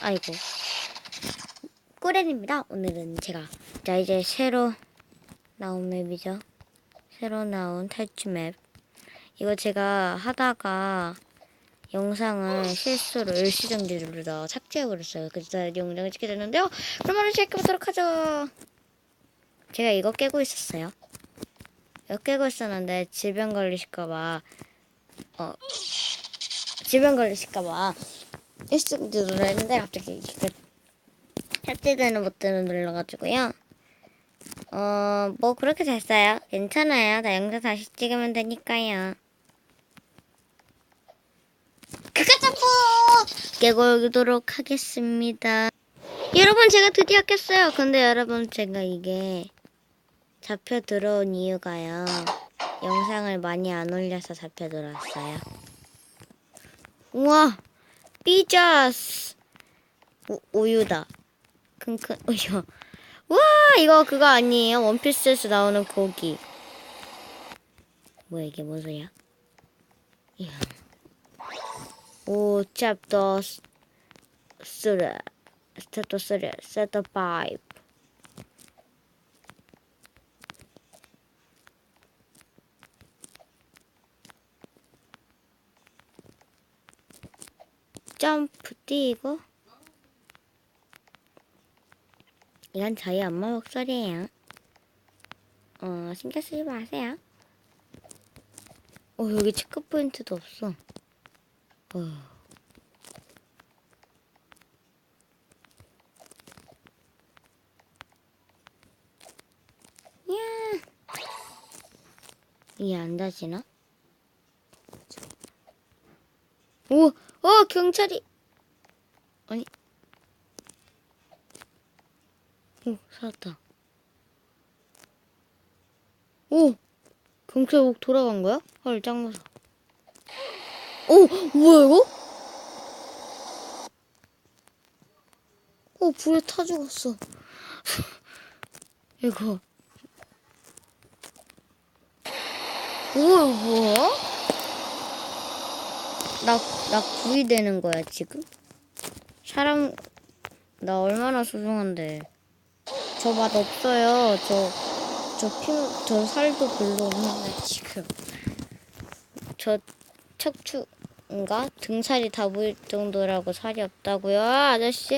아이고 꾸렌입니다. 오늘은 제가 자 이제 새로 나온 맵이죠. 새로 나온 탈출 맵. 이거 제가 하다가 영상을 실수로 일시정지 누르다 삭제해버렸어요. 그래서 영상을 찍게 됐는데요. 그러면 시작해보도록 하죠. 제가 이거 깨고 있었어요. 이거 깨고 있었는데 질병 걸리실까봐 어 질병 걸리실까봐 일시정지 눌렀는데 갑자기 그 삭제되는 버튼을 눌러가지고요. 어, 뭐 그렇게 됐어요. 괜찮아요. 나 영상 다시 찍으면 되니까요. 그가 점프! 깨고 오도록 하겠습니다. 여러분 제가 드디어 깼어요. 근데 여러분 제가 이게 잡혀 들어온 이유가요. 영상을 많이 안 올려서 잡혀 들어왔어요. 우와! 삐자스! 우, 우유다. 큰큰 우유. 와 이거 그거 아니에요? 원피스에서 나오는 고기. 뭐야 이게 뭔 소리야? 오 챕터 쓰리 챕터 쓰리 챕터 파이브 점프 뛰고 이건 저희 엄마 목소리예요. 어, 신경 쓰지 마세요. 어, 여기 체크 포인트도 없어. 어. 야. 이게 안 닫히나? 오, 어, 경찰이. 아니. 오, 살았다. 오! 경찰국 돌아간 거야? 헐, 짱 무서워. 오! 뭐야, 이거? 오, 불에 타 죽었어. 이거. 오, 뭐야? 나, 나 구이 되는 거야, 지금? 사람, 나 얼마나 소중한데. 저 맛 없어요. 저, 저 피, 저 살도 별로 없는데, 지금. 저 척추인가? 등살이 다 보일 정도라고 살이 없다고요, 아저씨?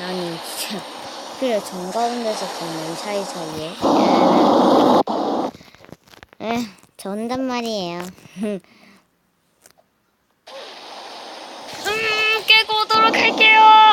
아니, 진짜. 그래, 정 가운데서 보면 사이사이에. 에, 저 혼단 말이에요. 음, 깨고 오도록 할게요.